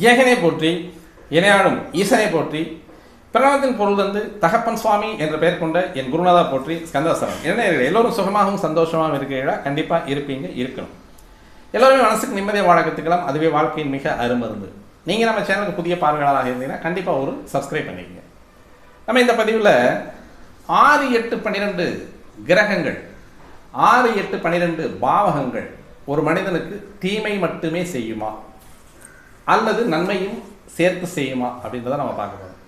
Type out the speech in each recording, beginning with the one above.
ஏகனை போற்றி இணையாடும் ஈசனை போற்றி பிரணவத்தின் பொருள் வந்து தகப்பன் சுவாமி என்ற பெயர் கொண்ட என் குருநாதா போற்றி ஸ்கந்தாசனம் என்ன எல்லோரும் சுகமாகவும் சந்தோஷமாகவும் இருக்கிறீர்களா? கண்டிப்பாக இருப்பீங்க இருக்கணும். எல்லோருமே மனசுக்கு நிம்மதியாக வாழ கற்றுக்கலாம் அதுவே வாழ்க்கையின் மிக அருமருந்து. நீங்கள் நம்ம சேனலுக்கு புதிய பார்வையாளராக இருந்தீங்கன்னா கண்டிப்பாக ஒரு சப்ஸ்கிரைப் பண்ணிக்கங்க. நம்ம இந்த பதிவில் ஆறு எட்டு பன்னிரெண்டு கிரகங்கள் ஆறு எட்டு பன்னிரெண்டு பாவகங்கள் ஒரு மனிதனுக்கு தீமை மட்டுமே செய்யுமா? அல்லது நன்மையும் சேர்த்து செய்யுமா அப்படின்றத நம்ம பார்க்க போகிறோம்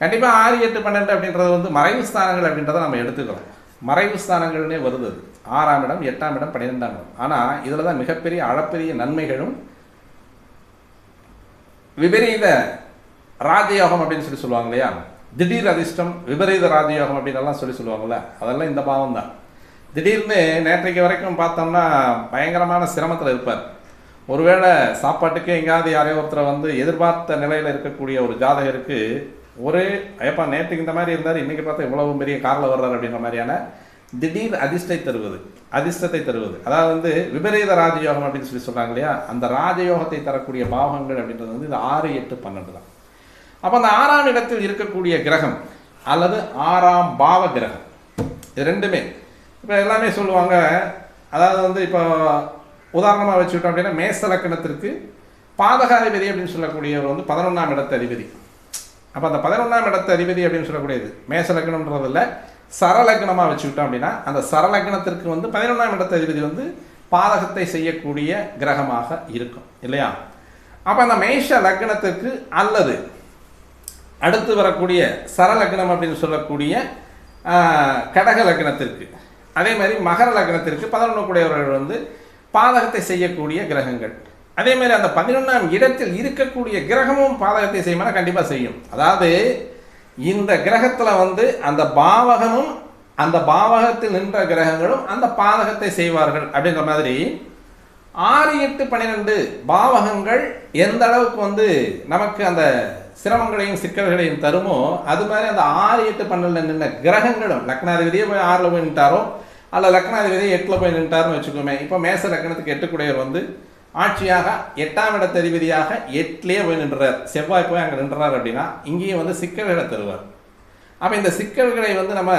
கண்டிப்பாக ஆறு எட்டு பன்னெண்டு அப்படின்றது வந்து மறைவு ஸ்தானங்கள் அப்படின்றத நம்ம எடுத்துக்கிறோம். மறைவு ஸ்தானங்கள்னே வருது அது. ஆறாம் இடம் எட்டாம் இடம் பன்னிரெண்டாம் இடம். ஆனால் இதில் தான் மிகப்பெரிய அளப்பெரிய நன்மைகளும் விபரீத ராஜயோகம் அப்படின்னு சொல்லி சொல்லுவாங்க இல்லையா? திடீர் அதிர்ஷ்டம் விபரீத ராஜயோகம் அப்படின்னு எல்லாம் சொல்லி சொல்லுவாங்கல்ல? அதெல்லாம் இந்த பாவம் தான் திடீர்னு நேற்றைக்கு வரைக்கும் பார்த்தோம்னா பயங்கரமான சிரமத்தில் இருப்பார். ஒருவேளை சாப்பாட்டுக்கு எங்கேயாவது யாரையோ ஒருத்தரை வந்து எதிர்பார்த்த நிலையில் இருக்கக்கூடிய ஒரு ஜாதகருக்கு ஒரே ஏப்பா நேற்றுக்கு இந்த மாதிரி இருந்தார் இன்றைக்கி பார்த்தா இவ்வளவு பெரிய காரில் வர்றார் அப்படின்ற மாதிரியான திடீர் அதிர்ஷ்டை தருவது அதிர்ஷ்டத்தை தருவது. அதாவது வந்து விபரீத ராஜயோகம் அப்படின்னு சொல்லி சொல்கிறாங்க இல்லையா? அந்த ராஜயோகத்தை தரக்கூடிய பாவங்கள் அப்படின்றது வந்து இந்த ஆறு எட்டு பன்னெண்டு தான். அப்போ அந்த ஆறாம் இடத்தில் இருக்கக்கூடிய கிரகம் அல்லது ஆறாம் பாவ கிரகம். இது ரெண்டுமே. இப்போ எல்லாமே சொல்லுவாங்க அதாவது வந்து இப்போ உதாரணமாக வச்சுக்கிட்டோம் அப்படின்னா மேச லக்கணத்திற்கு பாதகாதிபதி அப்படின்னு சொல்லக்கூடியவர் வந்து பதினொன்றாம் இடத்து அதிபதி. அப்போ அந்த பதினொன்றாம் இடத்து அதிபதி அப்படின்னு சொல்லக்கூடியது மேச லக்கணம்ன்றது இல்லை சரலக்கணமாக வச்சுக்கிட்டோம் அப்படின்னா அந்த சரலக்கணத்திற்கு வந்து பதினொன்றாம் இடத்து அதிபதி வந்து பாதகத்தை செய்யக்கூடிய கிரகமாக இருக்கும் இல்லையா? அப்போ அந்த மேஷ லக்னத்திற்கு அல்லது அடுத்து வரக்கூடிய சரலக்னம் அப்படின்னு சொல்லக்கூடிய கடக லக்னத்திற்கு அதே மாதிரி மகர லக்னத்திற்கு பதினொன்று கூடியவர்கள் வந்து பாதகத்தை செய்யக்கூடிய கிரகங்கள். அதே மாதிரி அந்த பதினொன்றாம் இடத்தில் இருக்கக்கூடிய கிரகமும் பாதகத்தை செய்யுமானா கண்டிப்பாக செய்யும். அதாவது இந்த கிரகத்தில் வந்து அந்த பாவகமும் அந்த பாவகத்தில் நின்ற கிரகங்களும் அந்த பாதகத்தை செய்வார்கள் அப்படின்ற மாதிரி ஆறு எட்டு பன்னிரெண்டு பாவகங்கள் எந்த அளவுக்கு வந்து நமக்கு அந்த சிரமங்களையும் சிக்கல்களையும் தருமோ அது மாதிரி அந்த ஆறு எட்டு பன்னெண்டுல நின்ற கிரகங்களும் லக்னாதிபதியே போய் ஆறில் போய் நின்றாரோ அல்ல லக்னாதிபதியே எட்டில் போய் நின்ட்டாருன்னு வச்சுக்கோமே. இப்போ மேச லக்னத்துக்கு எட்டுக்குடையவர் வந்து ஆட்சியாக எட்டாம் இடத்ததிபதியாக எட்டிலேயே போய் நின்றார். செவ்வாய் போய் அங்கே நின்றார் அப்படின்னா இங்கேயும் வந்து சிக்கல்களை தருவார். அப்போ இந்த சிக்கல்களை வந்து நம்ம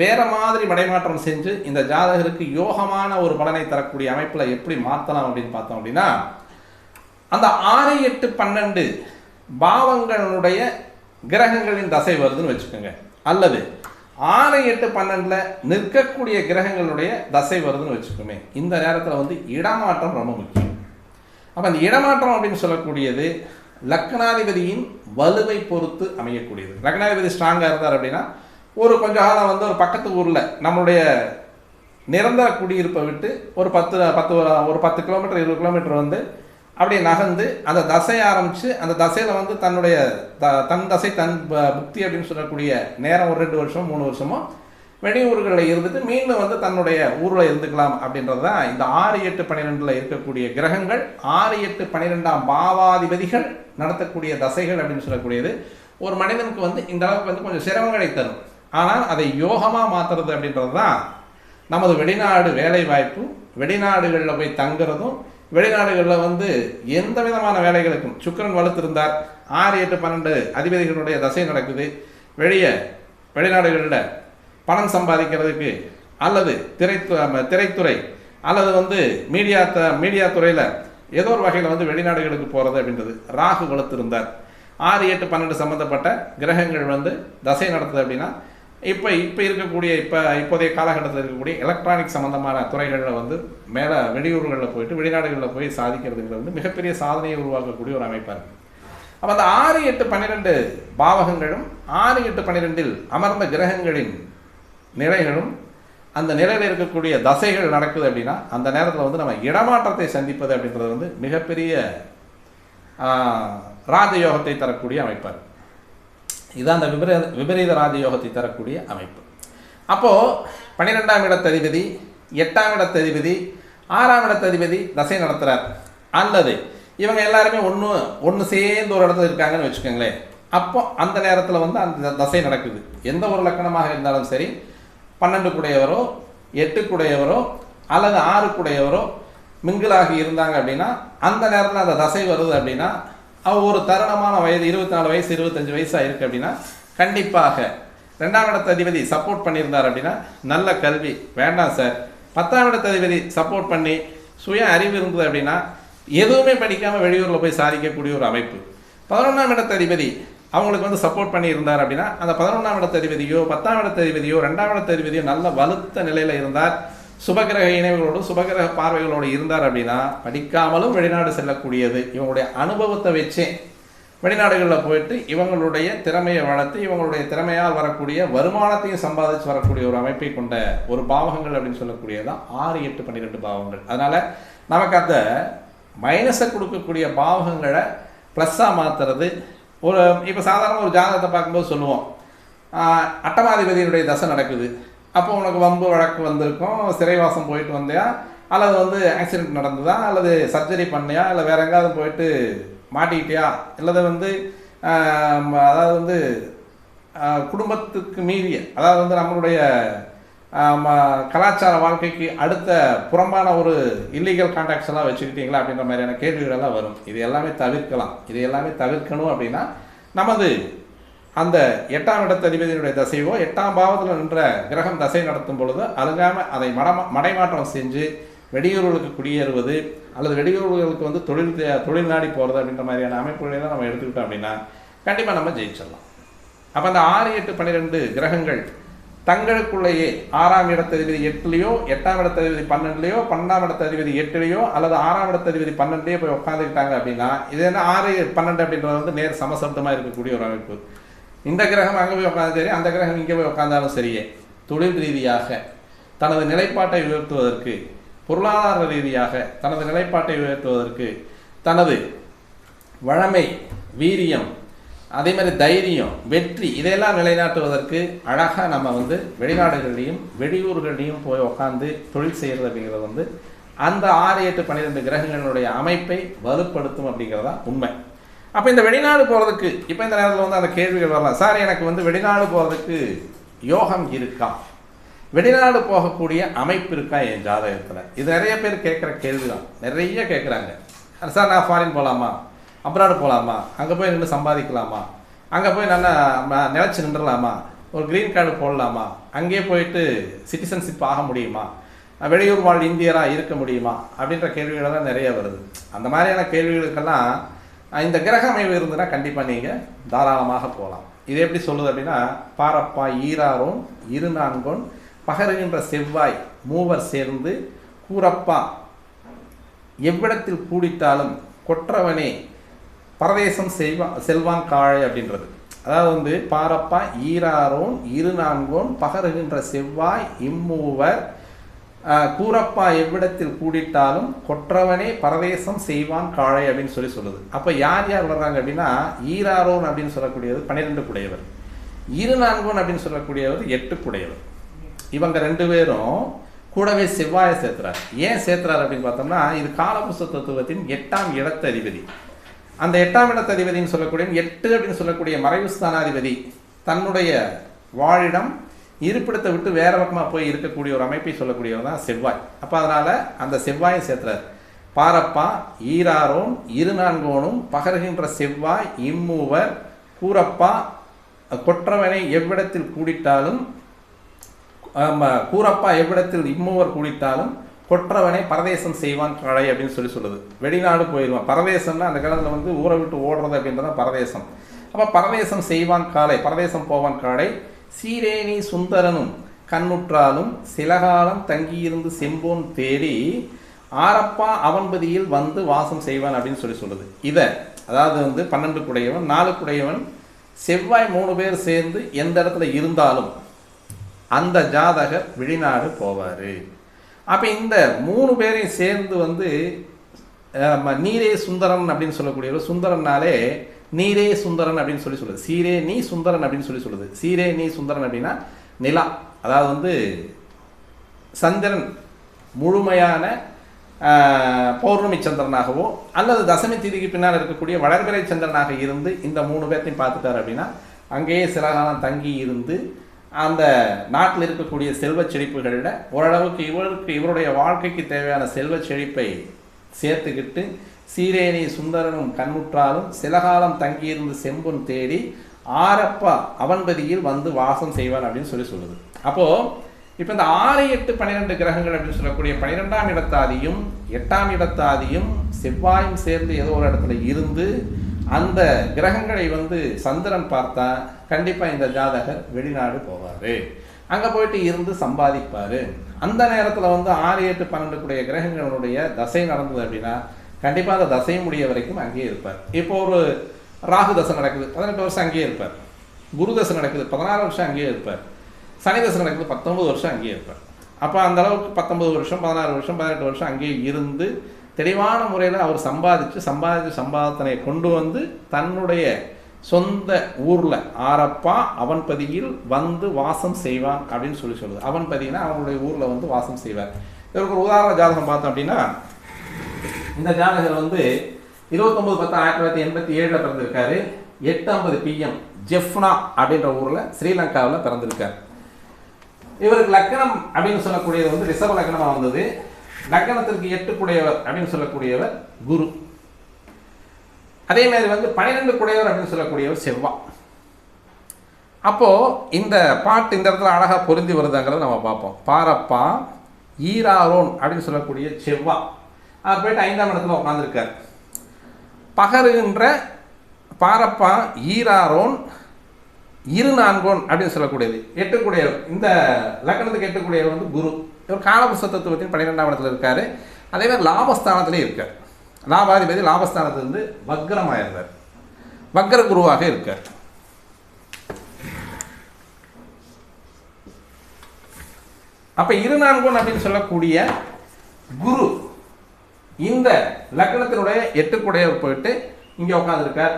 வேறு மாதிரி மடைமாற்றம் செஞ்சு இந்த ஜாதகருக்கு யோகமான ஒரு பலனை தரக்கூடிய அமைப்பில் எப்படி மாற்றலாம் அப்படின்னு பார்த்தோம் அப்படின்னா அந்த ஆறு எட்டு பன்னெண்டு பாவங்களுடைய கிரகங்களின் தசை வருதுன்னு வச்சுக்கோங்க. அல்லது ஆறு எட்டு பன்னெண்டில் நிற்கக்கூடிய கிரகங்களுடைய தசை வருதுன்னு வச்சுக்கோமே இந்த நேரத்தில் வந்து இடமாற்றம் ரொம்ப முக்கியம். அப்போ அந்த இடமாற்றம் அப்படின்னு சொல்லக்கூடியது லக்னாதிபதியின் வலுவை பொறுத்து அமையக்கூடியது. லக்னாதிபதி ஸ்ட்ராங்காக இருந்தார் அப்படின்னா ஒரு கொஞ்ச காலம் வந்து ஒரு பக்கத்து ஊரில் நம்மளுடைய நிரந்தர குடியிருப்பை விட்டு ஒரு பத்து பத்து ஒரு பத்து கிலோமீட்டர் இருபது கிலோமீட்டர் வந்து அப்படியே நகர்ந்து அந்த தசையை ஆரம்பித்து அந்த தசையில் வந்து தன்னுடைய த தன் தசை தன் ப- புக்தி அப்படின்னு சொல்லக்கூடிய நேரம் ஒரு ரெண்டு வருஷம் மூணு வருஷமோ வெளியூர்களில் இருந்துட்டு மீண்டும் வந்து தன்னுடைய ஊரில் இருந்துக்கலாம் அப்படின்றது தான் இந்த ஆறு எட்டு பன்னிரெண்டில் இருக்கக்கூடிய கிரகங்கள் ஆறு எட்டு பன்னிரெண்டாம் பாவாதிபதிகள் நடத்தக்கூடிய தசைகள் அப்படின்னு சொல்லக்கூடியது. ஒரு மனிதனுக்கு வந்து இந்த அளவுக்கு வந்து கொஞ்சம் சிரமங்களை தரும் ஆனால் அதை யோகமாக மாற்றுறது அப்படின்றது தான் நமது வெளிநாடு வேலை வாய்ப்பு வெளிநாடுகளில் போய் தங்குறதும் வெளிநாடுகளில் வந்து எந்த விதமான வேலைகளுக்கும் சுக்கிரன் வலுத்திருந்தார். ஆறு எட்டு பன்னெண்டு அதிபதிகளுடைய தசை நடக்குது. வெளியே வெளிநாடுகளில் பணம் சம்பாதிக்கிறதுக்கு அல்லது திரைத்து திரைத்துறை அல்லது வந்து மீடியா த மீடியா துறையில் ஏதோ ஒரு வகையில் வந்து வெளிநாடுகளுக்கு போகிறது அப்படின்றது. ராகு வளர்த்திருந்தார் ஆறு எட்டு பன்னெண்டு சம்மந்தப்பட்ட கிரகங்கள் வந்து தசை நடத்துது அப்படின்னா இப்போ இப்போ இருக்கக்கூடிய இப்போ இப்போதைய காலகட்டத்தில் இருக்கக்கூடிய எலக்ட்ரானிக் சம்மந்தமான துறைகளில் வந்து மேலே வெளியூர்களில் போயிட்டு வெளிநாடுகளில் போய் சாதிக்கிறதுங்கிறது வந்து மிகப்பெரிய சாதனையை உருவாக்கக்கூடிய ஒரு அமைப்பாக இருக்குது அப்போ அந்த ஆறு எட்டு பன்னிரெண்டு பாவகங்களும் ஆறு எட்டு பன்னிரெண்டில் அமர்ந்த கிரகங்களின் நிலைகளும் அந்த நிலையில் இருக்கக்கூடிய தசைகள் நடக்குது அப்படின்னா அந்த நேரத்தில் வந்து நம்ம இடமாற்றத்தை சந்திப்பது அப்படின்றது வந்து மிகப்பெரிய ராஜயோகத்தை தரக்கூடிய அமைப்பாக இருக்குது இதுதான் அந்த விபரீத விபரீத ராஜயோகத்தை தரக்கூடிய அமைப்பு. அப்போது பன்னிரெண்டாம் இடத்ததிபதி எட்டாம் இடத்ததிபதி ஆறாம் இடத்ததிபதி தசை நடத்துகிறார் அல்லது இவங்க எல்லாருமே ஒன்று ஒன்று சேர்ந்து ஒரு இடத்துல இருக்காங்கன்னு வச்சுக்கோங்களேன். அப்போ அந்த நேரத்தில் வந்து அந்த தசை நடக்குது. எந்த ஒரு லக்கணமாக இருந்தாலும் சரி பன்னெண்டு குடையவரோ எட்டு குடையவரோ அல்லது ஆறு குடையவரோ மிங்கிளாகி இருந்தாங்க அப்படின்னா அந்த நேரத்தில் அந்த தசை வருது அப்படின்னா ஒரு தருணமான வயது இருபத்தி நாலு வயசு இருபத்தஞ்சு வயசாக இருக்குது அப்படின்னா கண்டிப்பாக. ரெண்டாம் இடத்த அதிபதி சப்போர்ட் பண்ணியிருந்தார் அப்படின்னா நல்ல கல்வி. வேண்டாம் சார். பத்தாம் இடத்த அதிபதி சப்போர்ட் பண்ணி சுய அறிவு இருந்தது அப்படின்னா எதுவுமே படிக்காமல் வெளியூரில் போய் சாதிக்கக்கூடிய ஒரு அமைப்பு. பதினொன்றாம் இடத்த அதிபதி அவங்களுக்கு வந்து சப்போர்ட் பண்ணியிருந்தார் அப்படின்னா அந்த பதினொன்றாம் இடத்த அதிபதியோ பத்தாம் இடத்த அதிபதியோ ரெண்டாம் இடத்த அதிபதியோ நல்ல வலுத்த நிலையில் இருந்தார். சுபகிரக இணைவுகளோடு சுபகிரக பார்வைகளோடு இருந்தார் அப்படின்னா படிக்காமலும் வெளிநாடு செல்லக்கூடியது. இவங்களுடைய அனுபவத்தை வச்சே வெளிநாடுகளில் போயிட்டு இவங்களுடைய திறமையை வளர்த்து இவங்களுடைய திறமையால் வரக்கூடிய வருமானத்தையும் சம்பாதிச்சு வரக்கூடிய ஒரு அமைப்பை கொண்ட ஒரு பாவகங்கள் அப்படின்னு சொல்லக்கூடியதான் ஆறு எட்டு பன்னிரெண்டு பாவங்கள் அதனால் நமக்கு அந்த மைனஸை கொடுக்கக்கூடிய பாவகங்களை ப்ளஸ்ஸாக மாற்றுறது ஒரு இப்போ சாதாரண ஒரு ஜாதகத்தை பார்க்கும்போது சொல்லுவோம் அட்டமாதிபதியினுடைய தசை நடக்குது. அப்போ உனக்கு வம்பு வழக்கு வந்திருக்கும். சிறைவாசம் போயிட்டு வந்தியா? அல்லது வந்து ஆக்சிடென்ட் நடந்ததா? அல்லது சர்ஜரி பண்ணியா? இல்லை வேற எங்காவது போயிட்டு மாட்டிக்கிட்டியா? இல்லது வந்து அதாவது வந்து குடும்பத்துக்கு மீறிய அதாவது வந்து நம்மளுடைய ம- கலாச்சார வாழ்க்கைக்கு அடுத்த புறம்பான ஒரு இல்லீகல் கான்டாக்ட்ஸ் எல்லாம் வச்சுக்கிட்டீங்களா அப்படின்ற மாதிரியான கேள்விகள் எல்லாம் வரும். இது எல்லாமே தவிர்க்கலாம். இது எல்லாமே தவிர்க்கணும் அப்படின்னா நமது அந்த எட்டாம் இடத்த அதிபதியினுடைய தசையோ எட்டாம் பாவத்தில் நின்ற கிரகம் தசை நடத்தும் பொழுது அழுகாம அதை மடமா மடைமாற்றம் செஞ்சு வெளியூர்களுக்கு குடியேறுவது அல்லது வெளியூர்களுக்கு வந்து தொழில் தே- தொழில் நாடி போகிறது அப்படின்ற மாதிரியான அமைப்புகளை தான் நம்ம எடுத்துக்கிட்டோம் அப்படின்னா கண்டிப்பாக நம்ம ஜெயிச்சிடலாம். அப்போ அந்த ஆறு எட்டு பன்னிரெண்டு கிரகங்கள் தங்களுக்குள்ளேயே ஆறாம் இடத்ததிபதி எட்டுலேயோ எட்டாம் இடத்ததிபதி பன்னெண்டுலையோ பன்னெண்டாம் இடத்ததிபதி எட்டுலேயோ அல்லது ஆறாம் இடத்ததிபதி பன்னெண்டுலேயோ போய் உட்காந்துக்கிட்டாங்க அப்படின்னா இது என்ன ஆறு பன்னெண்டு அப்படின்றது வந்து நேர் சமசப்தமாக இருக்கக்கூடிய ஒரு அமைப்பு. இந்த கிரகம் அங்கே போய் உட்காந்து சரி அந்த கிரகம் இங்கே போய் உட்காந்தாலும் சரியே. தொழில் ரீதியாக தனது நிலைப்பாட்டை உயர்த்துவதற்கு பொருளாதார ரீதியாக தனது நிலைப்பாட்டை உயர்த்துவதற்கு தனது வழமை வீரியம் அதே மாதிரி தைரியம் வெற்றி இதையெல்லாம் நிலைநாட்டுவதற்கு அழகாக நம்ம வந்து வெளிநாடுகளிலையும் வெளியூர்கள்லையும் போய் உட்காந்து தொழில் செய்கிறது அப்படிங்கிறது வந்து அந்த ஆறு எட்டு பன்னிரெண்டு கிரகங்களுடைய அமைப்பை வலுப்படுத்தும் அப்படிங்கிறதா உண்மை. அப்போ இந்த வெளிநாடு போகிறதுக்கு இப்போ இந்த நேரத்தில் வந்து அந்த கேள்விகள் வரலாம். சார் எனக்கு வந்து வெளிநாடு போகிறதுக்கு யோகம் இருக்கா? வெளிநாடு போகக்கூடிய அமைப்பு இருக்கா என் ஜாதகத்தில்? இது நிறைய பேர் கேட்குற கேள்வி தான் நிறைய கேட்குறாங்க. சார் நான் ஃபாரின் போகலாமா அப்ராடு போகலாமா அங்கே போய் நின்று சம்பாதிக்கலாமா? அங்கே போய் நல்லா ம- நிலைச்சு நின்றுலாமா? ஒரு க்ரீன் கார்டு போடலாமா? அங்கேயே போயிட்டு சிட்டிசன்ஷிப் ஆக முடியுமா? வெளியூர் வாழ் இந்தியராக இருக்க முடியுமா? அப்படின்ற கேள்விகளெல்லாம் நிறைய வருது. அந்த மாதிரியான கேள்விகளுக்கெல்லாம் இந்த கிரக அமைவு இருந்ததுன்னா கண்டிப்பாக நீங்கள் தாராளமாக போகலாம். இது எப்படி சொல்லுது அப்படின்னா பாரப்பா ஈராரும் இருநான்கொன் பகருகின்ற செவ்வாய் மூவர் சேர்ந்து கூரப்பா. எவ்விடத்தில் கூடிட்டாலும் கொற்றவனே பரதேசம் செல்வா செல்வான் காழை அப்படின்றது. அதாவது வந்து பாரப்பா ஈராரோன் இருநான்கோன் பகருகின்ற செவ்வாய் இம்மூவர் கூரப்பா எவ்விடத்தில் கூடிட்டாலும் கொற்றவனே பரதேசம் செய்வான் காழை அப்படின்னு சொல்லி சொல்லுது. அப்போ யார் யார் வர்றாங்க அப்படின்னா ஈராரோன் அப்படின்னு சொல்லக்கூடியது பன்னிரெண்டு குடையவர் இருநான்கோன் அப்படின்னு சொல்லக்கூடியவர் எட்டு குடையவர் இவங்க ரெண்டு பேரும் கூடவே செவ்வாயை சேர்த்துறார். ஏன் சேர்த்துறாரு அப்படின்னு பார்த்தோம்னா இது காலபுஸ்த தத்துவத்தின் எட்டாம் இடத்த அதிபதி. அந்த எட்டாம் இடத்த அதிபதின்னு சொல்லக்கூடிய எட்டு அப்படின்னு சொல்லக்கூடிய மறைவு ஸ்தானாதிபதி தன்னுடைய வாழிடம் இருப்பிடத்தை விட்டு வேறு பக்கமாக போய் இருக்கக்கூடிய ஒரு அமைப்பை சொல்லக்கூடியவர் தான் செவ்வாய். அப்போ அதனால் அந்த செவ்வாயை சேர்த்துறாரு. பாரப்பா ஈராரோன் இரு நான்கோனும் பகர்கின்ற செவ்வாய் இம்மூவர் கூரப்பா கொற்றவனை எவ்விடத்தில் கூடிட்டாலும் ஆமா, கூரப்பா எவ்விடத்தில் இம்மூவர் கூடிட்டாலும் கொற்றவனை பரதேசம் செய்வான் காளை அப்படின்னு சொல்லி சொல்லுது. வெளிநாடு போயிடுவான் பரதேசம்னா அந்த காலத்தில் வந்து ஊரை விட்டு ஓடுறது அப்படின்றது தான் பரதேசம். அப்போ பரதேசம் செய்வான் காளை பரதேசம் போவான் காளை சீரேனி சுந்தரனும் கண்ணுற்றாலும் சிலகாலம் தங்கியிருந்து செம்போன் தேடி ஆரப்பா அவன்பதியில் வந்து வாசம் செய்வான் அப்படின்னு சொல்லி சொல்லுது இதை அதாவது வந்து பன்னெண்டு குடையவன் நாலு குடையவன் செவ்வாய் மூணு பேர் சேர்ந்து எந்த இடத்துல இருந்தாலும் அந்த ஜாதகர் வெளிநாடு போவார். அப்போ இந்த மூணு பேரையும் சேர்ந்து வந்து ம- நீரே சுந்தரன் அப்படின்னு சொல்லக்கூடியவர். சுந்தரன்னாலே நீரே சுந்தரன் அப்படின்னு சொல்லி சொல்லுது. சீரே நீ சுந்தரன் அப்படின்னு சொல்லி சொல்லுது. சீரே நீ சுந்தரன் அப்படின்னா நிலா. அதாவது வந்து சந்திரன் முழுமையான பௌர்ணமி சந்திரனாகவோ அல்லது தசமி திதிக்கு பின்னால் இருக்கக்கூடிய வளர்பிறை சந்திரனாக இருந்து இந்த மூணு பேர்த்தையும் பார்த்துட்டார் அப்படின்னா அங்கேயே சில காலம் தங்கி இருந்து அந்த நாட்டில் இருக்கக்கூடிய செல்வச் செழிப்புகளில் ஓரளவுக்கு இவருக்கு இவருடைய வாழ்க்கைக்கு தேவையான செல்வச் செழிப்பை சேர்த்துக்கிட்டு சீரேனி சுந்தரனும் கண்முற்றாலும் சிலகாலம் தங்கியிருந்து செம்புன் தேடி ஆரப்பா அவன்பதியில் வந்து வாசம் செய்வார் அப்படின்னு சொல்லி சொல்லுது. அப்போ இப்போ இந்த ஆறு எட்டு பன்னிரெண்டு கிரகங்கள் அப்படின்னு சொல்லக்கூடிய பன்னிரெண்டாம் இடத்தாதியும் எட்டாம் இடத்தாதியும் செவ்வாயும் சேர்ந்து ஏதோ ஒரு இடத்துல இருந்து அந்த கிரகங்களை வந்து சந்திரன் பார்த்தா கண்டிப்பா இந்த ஜாதகர் வெளிநாடு போவார். அங்க போயிட்டு இருந்து சம்பாதிப்பாரு. அந்த நேரத்தில் வந்து ஆறு எட்டு பன்னெண்டு கூடிய கிரகங்களுடைய தசை நடந்தது அப்படின்னா கண்டிப்பாக அந்த தசை முடிய வரைக்கும் அங்கேயே இருப்பார். இப்போ ஒரு ராகு தசை நடக்குது பதினெட்டு வருஷம் அங்கேயே இருப்பார். குரு தசை நடக்குது பதினாறு வருஷம் அங்கேயே இருப்பார். சனி தசை நடக்குது பத்தொன்பது வருஷம் அங்கேயே இருப்பார். அப்போ அந்த அளவுக்கு பத்தொன்பது வருஷம் பதினாறு வருஷம் பதினெட்டு வருஷம் அங்கேயே இருந்து தெளிவான முறையில் அவர் சம்பாதிச்சு சம்பாதிச்சு சம்பாதனை கொண்டு வந்து தன்னுடைய சொந்த ஊரில் ஆரப்பா அவன்பதியில் வந்து வாசம் செய்வான் அப்படின்னு சொல்லி சொல்லுது. அவன்பதினா அவனுடைய ஊரில் வந்து வாசம் செய்வார். இதற்கு ஒரு உதாரண ஜாதகம் பார்த்தோம் அப்படின்னா இந்த ஜாதகர் வந்து இருபத்தொம்பது பத்து ஆயிரத்தி தொள்ளாயிரத்தி எண்பத்தி ஏழில் பிறந்திருக்காரு. எட்டு ஐம்பது பிஎம் ஜெஃப்னா அப்படின்ற ஊரில் ஸ்ரீலங்காவில் பிறந்திருக்காரு. இவருக்கு லக்கணம் அப்படின்னு சொல்லக்கூடியது வந்து ரிஷப லக்னமாக வந்தது. லக்கணத்திற்கு எட்டுக்குடையவர் அப்படின்னு சொல்லக்கூடியவர் குரு. அதே மாதிரி வந்து பன்னிரெண்டு குடையவர் அப்படின்னு சொல்லக்கூடியவர் செவ்வா. அப்போது இந்த பாட்டு இந்த இடத்துல அழகாக பொருந்தி வருதுங்கிறத நம்ம பார்ப்போம். பாரப்பா ஈராரோன் அப்படின்னு சொல்லக்கூடிய செவ்வா. அவர் போயிட்டு ஐந்தாம் இடத்துல உட்காந்துருக்கார் பகருகின்ற பாரப்பா ஈராரோன் இரு நான்கோன் அப்படின்னு சொல்லக்கூடியது. எட்டுக்கூடியவர். இந்த லக்கணத்துக்கு எட்டுக்கூடியவர் வந்து குரு. இவர் காலபுஸ்த தத்துவத்தின் பன்னிரெண்டாம் இடத்துல இருக்கார். அதே மாதிரி லாபஸ்தானத்திலே இருக்கார். லாபாதிபதி லாபஸ்தானத்திலிருந்து வக்ரமாக இருந்தார் வக்ர குருவாக இருக்கார். அப்போ இரு நான்கோன் அப்படின்னு சொல்லக்கூடிய குரு இந்த லக்னத்தினுடைய எட்டுக்குடையவர் போயிட்டு இங்கே உட்காந்துருக்கார்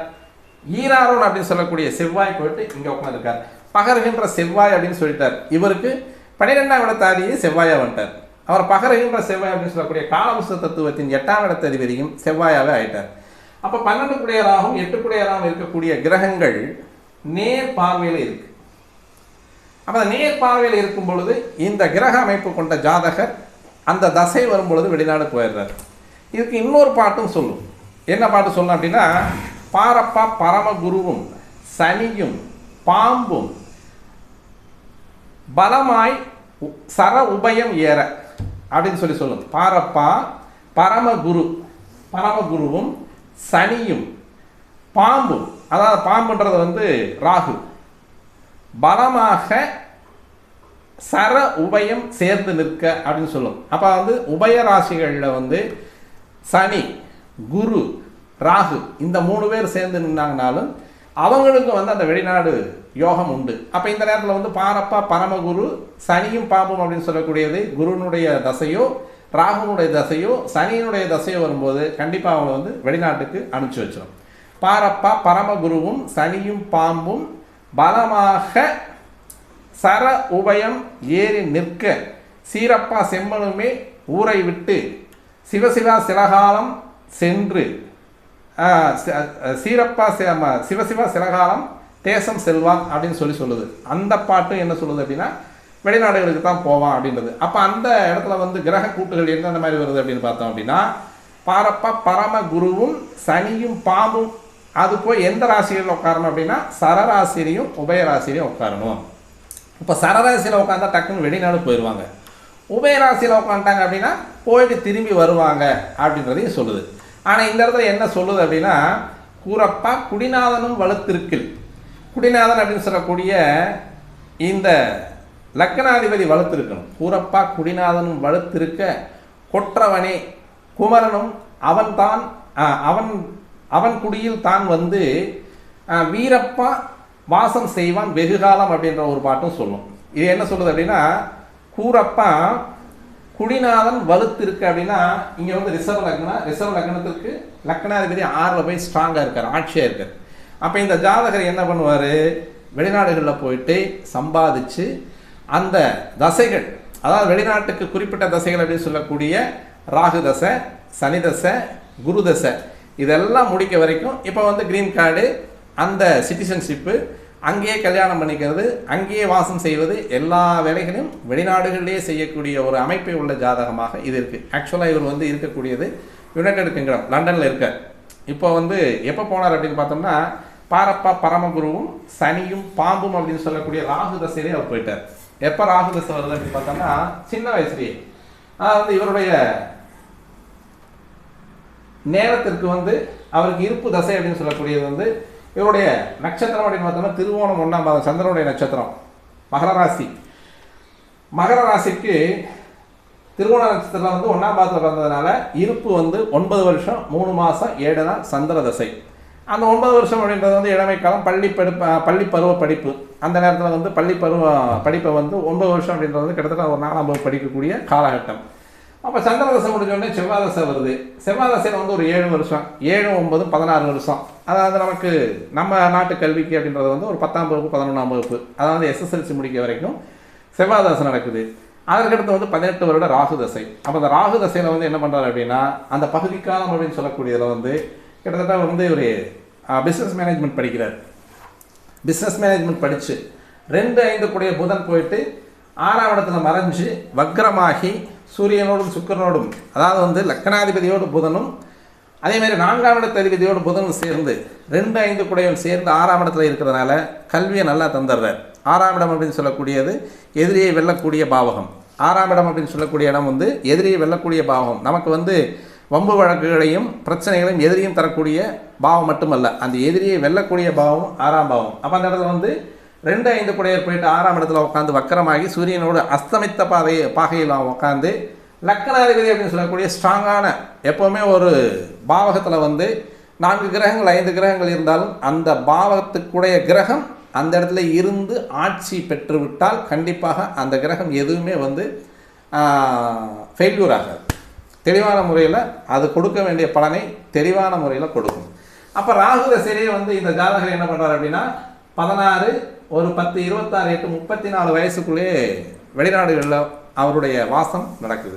ஈராரோன் அப்படின்னு சொல்லக்கூடிய செவ்வாய் போயிட்டு இங்கே உட்காந்துருக்கார் பகருகின்ற செவ்வாய் அப்படின்னு சொல்லிட்டார். இவருக்கு பன்னிரெண்டாம் இடத்தாதியே செவ்வாயாக வந்துட்டார் அவர் பகருகின்ற செவ்வாய் அப்படின்னு சொல்லக்கூடிய காலபுஸ்த தத்துவத்தின் எட்டாம் இடத்ததிபதியும் செவ்வாயாவே ஆயிட்டார். அப்போ பன்னெண்டு குடையராகவும் எட்டு குடையராகவும் இருக்கக்கூடிய கிரகங்கள் நேர் பார்வையில் இருக்கு. அப்போ அந்த நேர் பார்வையில் இருக்கும் பொழுது இந்த கிரக அமைப்பு கொண்ட ஜாதகர் அந்த தசை வரும் பொழுது வெளிநாடு போயிடுறார். இதுக்கு இன்னொரு பாட்டும் சொல்லும். என்ன பாட்டு சொல்லணும் அப்படின்னா பாரப்பா பரமகுருவும் சனியும் பாம்பும் பலமாய் உ- சர உபயம் ஏற அப்படின்னு சொல்லி சொல்லும். பாரப்பா பரமகுரு பரமகுருவும் சனியும் பாம்பும். அதாவது பாம்புன்றது வந்து ராகு. பலமாக சர உபயம் சேர்ந்து நிற்க அப்படின்னு சொல்லும். அப்போ வந்து உபய ராசிகளில் வந்து சனி குரு ராகு இந்த மூணு பேர் சேர்ந்து நின்னாங்கனாலும் அவங்களுக்கு வந்து அந்த வெளிநாடு யோகம் உண்டு. அப்போ இந்த நேரத்தில் வந்து பாரப்பா பரமகுரு சனியும் பாம்பும் அப்படின்னு சொல்லக்கூடியது குருனுடைய தசையோ ராகுனுடைய தசையோ சனியினுடைய தசையோ வரும்போது கண்டிப்பாக அவங்க வந்து வெளிநாட்டுக்கு அனுப்பிச்சி வச்சிடும் பாரப்பா பரமகுருவும் சனியும் பாம்பும் பலமாக சர உபயம் ஏறி நிற்க சீரப்பா செம்மனுமே ஊரை விட்டு சிவசிவா சிலகாலம் சென்று சீரப்பா சி- ஆமா, சிவசிவா சிலகாலம் தேசம் செல்வான் அப்படின்னு சொல்லி சொல்லுது. அந்த பாட்டு என்ன சொல்லுது அப்படின்னா வெளிநாடுகளுக்கு தான் போவான் அப்படின்றது. அப்போ அந்த இடத்துல வந்து கிரக கூட்டுகள் என்னென்ன மாதிரி வருது அப்படின்னு பார்த்தோம் அப்படின்னா பாரப்பா பரம குருவும் சனியும் பாம்பும் அது போய் எந்த ராசியில் உட்காரணும் அப்படின்னா சரராசிலையும் உபயராசிலையும் உட்காரணும். இப்போ சரராசியில் உட்காந்தா டக்குன்னு வெளிநாடு போயிடுவாங்க உபயராசியில் உட்காந்துட்டாங்க அப்படின்னா போயிட்டு திரும்பி வருவாங்க அப்படின்றதையும் சொல்லுது. ஆனால் இந்த இடத்துல என்ன சொல்லுது அப்படின்னா கூறப்பா குடிநாதனும் வலுத்திருக்கில் குடிநாதன் அப்படின்னு சொல்லக்கூடிய இந்த லக்கணாதிபதி வலுத்திருக்கணும் கூறப்பா குடிநாதனும் வலுத்திருக்க கொற்றவனே குமரனும் அவன்தான் அவன் அவன் குடியில் தான் வந்து வீரப்பா வாசம் செய்வான் வெகுகாலம் அப்படின்ற ஒரு பாட்டும் சொல்லும். இது என்ன சொல்லுது அப்படின்னா கூறப்பா குடிநாதன் வலுத்திருக்கு அப்படின்னா இங்கே வந்து ரிசர்வ் லக்னா ரிசர்வ் லக்னத்திற்கு லக்னாதிபதி ஆறில் போய் ஸ்ட்ராங்காக இருக்கார் ஆட்சியாக இருக்கார். அப்போ இந்த ஜாதகர் என்ன பண்ணுவார்? வெளிநாடுகளில் போயிட்டு சம்பாதிச்சு அந்த தசைகள் அதாவது வெளிநாட்டுக்கு குறிப்பிட்ட தசைகள் அப்படின்னு சொல்லக்கூடிய ராகு தசை சனி தசை குரு தசை இதெல்லாம் முடிக்க வரைக்கும் இப்போ வந்து க்ரீன் கார்டு அந்த சிட்டிசன்ஷிப்பு அங்கேயே கல்யாணம் பண்ணிக்கிறது அங்கேயே வாசம் செய்வது எல்லா வேலைகளையும் வெளிநாடுகளிலேயே செய்யக்கூடிய ஒரு அமைப்பை உள்ள ஜாதகமாக இது இருக்குது ஆக்சுவலாக இவர் வந்து இருக்கக்கூடியது யுனைடெட் கிங்டம் லண்டனில் இருக்கார். இப்போ வந்து எப்போ போனார் அப்படின்னு பார்த்தோம்னா பாரப்பா பரமகுருவும் சனியும் பாம்பும் அப்படின்னு சொல்லக்கூடிய ராகு தசையிலே அவர் போயிட்டார். எப்போ ராகு தசை வருது அப்படின்னு பார்த்தோம்னா சின்ன வயசுலேயே. வந்து இவருடைய நேரத்திற்கு வந்து அவருக்கு இருப்பு தசை அப்படின்னு சொல்லக்கூடியது வந்து இவருடைய நட்சத்திரம் அப்படின்னு பார்த்தோம்னா திருவோணம் ஒன்றாம் பாதம் சந்திரனுடைய நட்சத்திரம் மகர ராசி. மகர ராசிக்கு திருவோண நட்சத்திரம் வந்து ஒன்றாம் பாதத்தில் பிறந்ததுனால இருப்பு வந்து ஒன்பது வருஷம் மூணு மாதம் ஏழு நாள் சந்திர தசை. அந்த ஒன்பது வருஷம் அப்படின்றது வந்து இளமை காலம் பள்ளி படிப்பு பள்ளி பருவ படிப்பு. அந்த நேரத்தில் வந்து பள்ளி பருவ படிப்பை வந்து ஒன்பது வருஷம் அப்படின்றது வந்து கிட்டத்தட்ட ஒரு நாலாம் வகுப்பு படிக்கக்கூடிய காலகட்டம். அப்போ சந்திரதசை முடிஞ்சோடனே செவ்வாதசை வருது. செவ்வாதசையில் வந்து ஒரு ஏழு வருஷம் ஏழு ஒன்பது பதினாறு வருஷம். அதாவது நமக்கு நம்ம நாட்டு கல்விக்கு அப்படின்றது வந்து ஒரு பத்தாம் வகுப்பு பதினொன்றாம் வகுப்பு. அதாவது எஸ்எஸ்எல்சி முடிக்க வரைக்கும் செவ்வாதசை நடக்குது. அதற்கடுத்து வந்து பதினெட்டு வருட ராகு தசை. அப்போ அந்த ராகு தசையில் வந்து என்ன பண்ணுறாரு அப்படின்னா அந்த பகுதிக்காலம் அப்படின்னு சொல்லக்கூடியதில் வந்து கிட்டத்தட்ட வந்து ஒரு பிஸ்னஸ் மேனேஜ்மெண்ட் படிக்கிறார். பிஸ்னஸ் மேனேஜ்மெண்ட் படித்து ரெண்டு ஐந்து கூடிய புதன் போயிட்டு ஆறாம் இடத்துல மறைஞ்சு வக்ரமாகி சூரியனோடும் சுக்கிரனோடும் அதாவது வந்து லக்கணாதிபதியோடு புதனும் அதேமாதிரி நான்காம் இடத்து அதிபதியோடு புதனும் சேர்ந்து ரெண்டு ஐந்து குடையும் சேர்ந்து ஆறாம் இடத்துல இருக்கிறதுனால கல்வியை நல்லா தந்துடுறார். ஆறாம் இடம் அப்படின்னு சொல்லக்கூடியது எதிரியை வெல்லக்கூடிய பாவகம். ஆறாம் இடம் அப்படின்னு சொல்லக்கூடிய இடம் வந்து எதிரியை வெல்லக்கூடிய பாவகம். நமக்கு வந்து வம்பு வழக்குகளையும் பிரச்சனைகளையும் எதிரியும் தரக்கூடிய பாவம் மட்டுமல்ல அந்த எதிரியை வெல்லக்கூடிய பாவம் ஆறாம் பாவம். அப்போ அந்த இடத்துல வந்து ரெண்டு ஐந்து குடையர் போயிட்டு ஆறாம் இடத்துல உட்காந்து வக்கரமாகி சூரியனோடு அஸ்தமித்த பாதை பாகையில் உட்காந்து லக்கணாதிபதி அப்படின்னு சொல்லக்கூடிய ஸ்ட்ராங்கான எப்போவுமே ஒரு பாவகத்தில் வந்து நான்கு கிரகங்கள் ஐந்து கிரகங்கள் இருந்தாலும் அந்த பாவகத்துக்குடைய கிரகம் அந்த இடத்துல இருந்து ஆட்சி பெற்றுவிட்டால் கண்டிப்பாக அந்த கிரகம் எதுவுமே வந்து ஃபெயில்யூர் ஆகாது. தெளிவான முறையில் அது கொடுக்க வேண்டிய பலனை தெளிவான முறையில் கொடுக்கும். அப்போ ராகு தசையிலே வந்து இந்த ஜாதகர் என்ன பண்ணுறார் அப்படின்னா பதினாறு ஒரு பத்து இருபத்தாறு எட்டு முப்பத்தி நாலு வயசுக்குள்ளே வெளிநாடுகளில் அவருடைய வாசம் நடக்குது.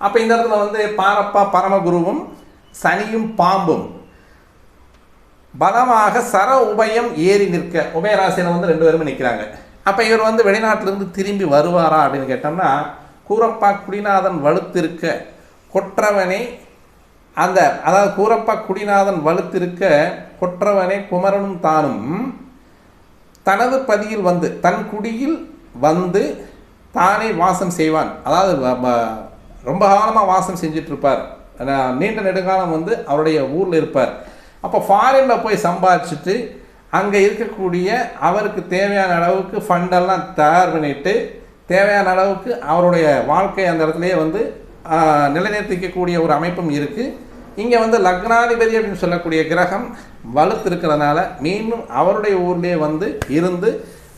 அப்போ இந்த இடத்துல வந்து பாரப்பா பரமகுருவும் சனியும் பாம்பும். பலமாக சர உபயம் ஏறி நிற்க. உபயராசியில் வந்து ரெண்டு பேருமே நிற்கிறாங்க அப்போ இவர் வந்து வெளிநாட்டிலிருந்து திரும்பி வருவாரா அப்படின்னு கேட்டோம்னா கூரப்பா குடிநாதன் வலுத்திருக்க கொற்றவனே அந்த அதாவது கூரப்பா குடிநாதன் வலுத்திருக்க கொற்றவனே குமரனும் தானும் தனது பதியில் வந்து தன் குடியில் வந்து தானே வாசம் செய்வான். அதாவது ரொம்ப காலமாக வாசம் செஞ்சிட்ருப்பார் நீண்ட நெடுங்காலம் வந்து அவருடைய ஊரில் இருப்பார். அப்போ ஃபாரினில் போய் சம்பாதிச்சுட்டு அங்கே இருக்கக்கூடிய அவருக்கு தேவையான அளவுக்கு ஃபண்டெல்லாம் தயார் பண்ணிட்டு தேவையான அளவுக்கு அவருடைய வாழ்க்கை அந்த இடத்துலையே வந்து நிலைநிறுத்திக்கக்கூடிய ஒரு அமைப்பும் இருக்குது இங்கே வந்து லக்னாதிபதி அப்படின்னு சொல்லக்கூடிய கிரகம் வலுத்திருக்கிறதுனால மீண்டும் அவருடைய ஊர்லேயே வந்து இருந்து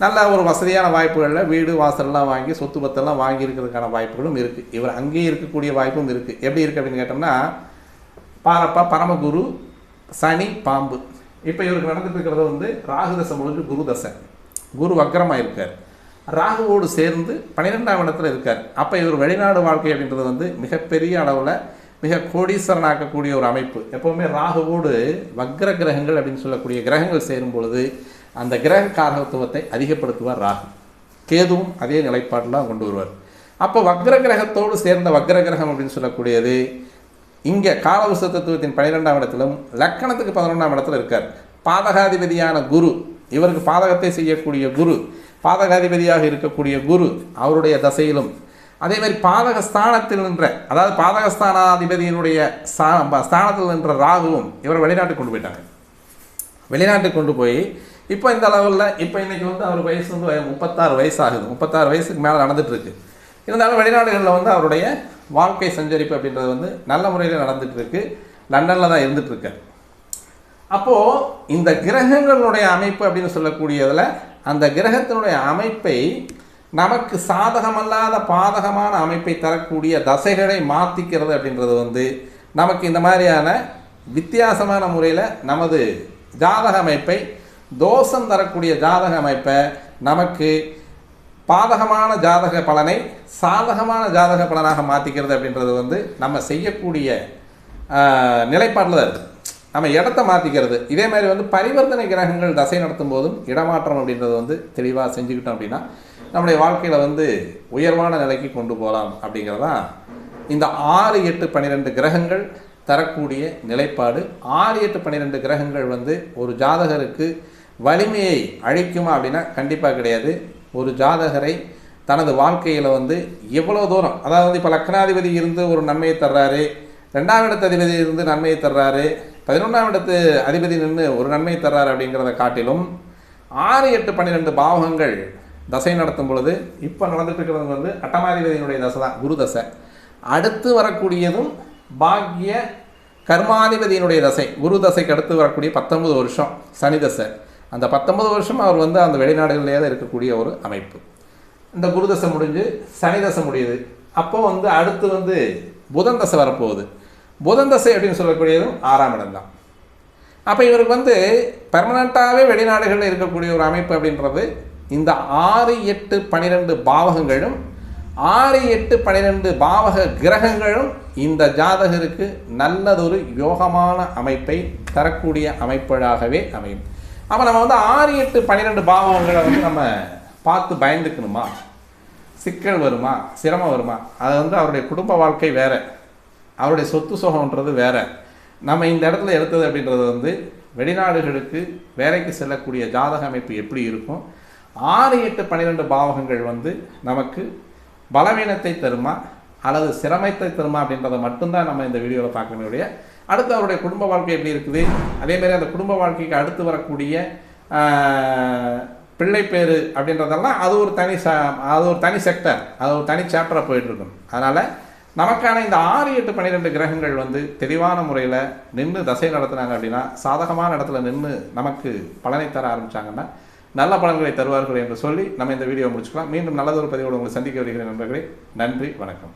நல்ல ஒரு வசதியான வாய்ப்புகளில் வீடு வாசல்லாம் வாங்கி சொத்து பத்தெல்லாம் வாங்கியிருக்கிறதுக்கான வாய்ப்புகளும் இருக்குது இவர் அங்கேயே இருக்கக்கூடிய வாய்ப்பும் இருக்குது எப்படி இருக்குது அப்படின்னு கேட்டோம்னா பாரப்பா பரமகுரு சனி பாம்பு. இப்போ இவருக்கு நடந்துட்டு இருக்கிறது வந்து ராகு தசை முடிஞ்சு குரு தசை. குரு வக்கரமாக இருக்கார். ராகுவோடு சேர்ந்து பன்னிரெண்டாம் இடத்துல இருக்கார். அப்போ இவர் வெளிநாடு வாழ்க்கை அப்படின்றது வந்து மிகப்பெரிய அளவில் மிக கோடீஸ்வரனாக்கக்கூடிய ஒரு அமைப்பு. எப்போவுமே ராகுவோடு வக்ர கிரகங்கள் அப்படின்னு சொல்லக்கூடிய கிரகங்கள் சேரும் பொழுது அந்த கிரக காரகத்துவத்தை அதிகப்படுத்துவார் ராகு. கேதுவும் அதே நிலைப்பாட்டில் கொண்டு வருவார். அப்போ வக்ர கிரகத்தோடு சேர்ந்த வக்ர கிரகம் அப்படின்னு சொல்லக்கூடியது இங்கே காலவச தத்துவத்தின் பன்னிரெண்டாம் இடத்திலும் லக்கணத்துக்கு பதினொன்றாம் இடத்துல இருக்கார். பாதகாதிபதியான குரு இவருக்கு பாதகத்தை செய்யக்கூடிய குரு பாதகாதிபதியாக இருக்கக்கூடிய குரு அவருடைய தசையிலும் அதே மாதிரி பாதக ஸ்தானத்தில் நின்ற அதாவது பாதகஸ்தானாதிபதியினுடைய ஸ்தா- ஸ்தானத்தில் நின்ற ராகுவும் இவரை வெளிநாட்டுக்கு கொண்டு போயிட்டாங்க. வெளிநாட்டுக்கு கொண்டு போய் இப்போ இந்த அளவில் இப்போ இன்றைக்கி வந்து அவர் வயசு வந்து வய- முப்பத்தாறு வயசு ஆகுது முப்பத்தாறு வயசுக்கு மேலே நடந்துகிட்ருக்கு இருந்தாலும் வெளிநாடுகளில் வந்து அவருடைய வாழ்க்கை சஞ்சரிப்பு அப்படின்றது வந்து நல்ல முறையில் நடந்துகிட்ருக்கு லண்டனில் தான் இருந்துட்டு அப்போது இந்த கிரகங்களுடைய அமைப்பு அப்படின்னு சொல்லக்கூடியதில் அந்த கிரகத்தினுடைய அமைப்பை நமக்கு சாதகமல்லாத பாதகமான அமைப்பை தரக்கூடிய தசைகளை மாற்றிக்கிறது அப்படின்றது வந்து நமக்கு இந்த மாதிரியான வித்தியாசமான முறையில் நமது ஜாதக அமைப்பை தோஷம் தரக்கூடிய ஜாதக அமைப்பை நமக்கு பாதகமான ஜாதக பலனை சாதகமான ஜாதக பலனாக மாற்றிக்கிறது அப்படின்றது வந்து நம்ம செய்யக்கூடிய நிலைப்பாட்டில் தான் இருக்குது நம்ம இடத்த மாற்றிக்கிறது இதே மாதிரி வந்து பரிவர்த்தனை கிரகங்கள் தசை நடத்தும் போதும் இடமாற்றம் அப்படின்றது வந்து தெளிவாக செஞ்சுக்கிட்டோம் அப்படின்னா நம்முடைய வாழ்க்கையில் வந்து உயர்வான நிலைக்கு கொண்டு போகலாம் அப்படிங்கிறதான் இந்த ஆறு எட்டு பன்னிரெண்டு கிரகங்கள் தரக்கூடிய நிலைப்பாடு. ஆறு எட்டு பன்னிரெண்டு கிரகங்கள் வந்து ஒரு ஜாதகருக்கு வலிமையை அழிக்குமா அப்படின்னா கண்டிப்பாக கிடையாது. ஒரு ஜாதகரை தனது வாழ்க்கையில் வந்து எவ்வளோ தூரம் அதாவது இப்போ லக்னாதிபதி இருந்து ஒரு நன்மையை தர்றாரு ரெண்டாம் இடத்து அதிபதி இருந்து நன்மையை தர்றாரு பதினொன்றாம் இடத்து அதிபதி நின்று ஒரு நன்மையை தர்றாரு அப்படிங்கிறத காட்டிலும் ஆறு எட்டு பன்னிரெண்டு பாவகங்கள் தசை நடத்தும் பொழுது இப்போ நடந்துட்டுருக்கிறது வந்து அட்டமாதிபதியினுடைய தசை தான் குரு தசை. அடுத்து வரக்கூடியதும் பாக்கிய கர்மாதிபதியினுடைய தசை குரு தசைக்கு அடுத்து வரக்கூடிய பத்தொன்பது வருஷம் சனி தசை. அந்த பத்தொன்பது வருஷம் அவர் வந்து அந்த வெளிநாடுகளிலே தான் இருக்கக்கூடிய ஒரு அமைப்பு. இந்த குரு தசை முடிஞ்சு சனி தசை முடியுது. அப்போ வந்து அடுத்து வந்து புதன் தசை வரப்போகுது. புதன் தசை அப்படின்னு சொல்லக்கூடியதும் ஆறாம் இடம் தான். அப்போ இவருக்கு வந்து பெர்மனண்ட்டாகவே வெளிநாடுகளில் இருக்கக்கூடிய ஒரு அமைப்பு அப்படின்றது இந்த ஆறு எட்டு பன்னிரெண்டு பாவகங்களும் ஆறு எட்டு பன்னிரெண்டு பாவக கிரகங்களும் இந்த ஜாதகருக்கு நல்லதொரு யோகமான அமைப்பை தரக்கூடிய அமைப்புகளாகவே அமையும். அப்போ நம்ம வந்து ஆறு எட்டு பன்னிரெண்டு பாவகங்களை வந்து நம்ம பார்த்து பயந்துக்கணுமா? சிக்கல் வருமா? சிரமம் வருமா? அது வந்து அவருடைய குடும்ப வாழ்க்கை வேறு. அவருடைய சொத்து சுகம்ன்றது வேறு. நம்ம இந்த இடத்துல எடுத்தது அப்படின்றது வந்து வெளிநாடுகளுக்கு வேலைக்கு செல்லக்கூடிய ஜாதக அமைப்பு எப்படி இருக்கும்? ஆறு எட்டு பன்னிரெண்டு பாவகங்கள் வந்து நமக்கு பலவீனத்தை தருமா? அல்லது சிரமத்தை தருமா அப்படின்றத மட்டும்தான் நம்ம இந்த வீடியோவில் பார்க்கணும் ஒழிய அடுத்து அவருடைய குடும்ப வாழ்க்கை எப்படி இருக்குது? அதேமாரி அந்த குடும்ப வாழ்க்கைக்கு அடுத்து வரக்கூடிய பிள்ளைப்பேறு பிள்ளை அப்படின்றதெல்லாம் அது ஒரு தனி ச அது ஒரு தனி செக்டர் அது ஒரு தனி சாப்டராக போயிட்டுருக்கும் அதனால் நமக்கான இந்த ஆறு எட்டு பன்னிரெண்டு கிரகங்கள் வந்து தெளிவான முறையில் நின்று தசை நடத்துனாங்க அப்படின்னா சாதகமான இடத்துல நின்று நமக்கு பலனை தர ஆரம்பிச்சாங்கன்னா நல்ல பலன்களை தருவார்கள் என்று சொல்லி நம்ம இந்த வீடியோ முடிச்சுக்கலாம். மீண்டும் நல்லதொரு பதிவோடு உங்களை சந்திக்க வருகிறேன் நண்பர்களே. நன்றி வணக்கம்.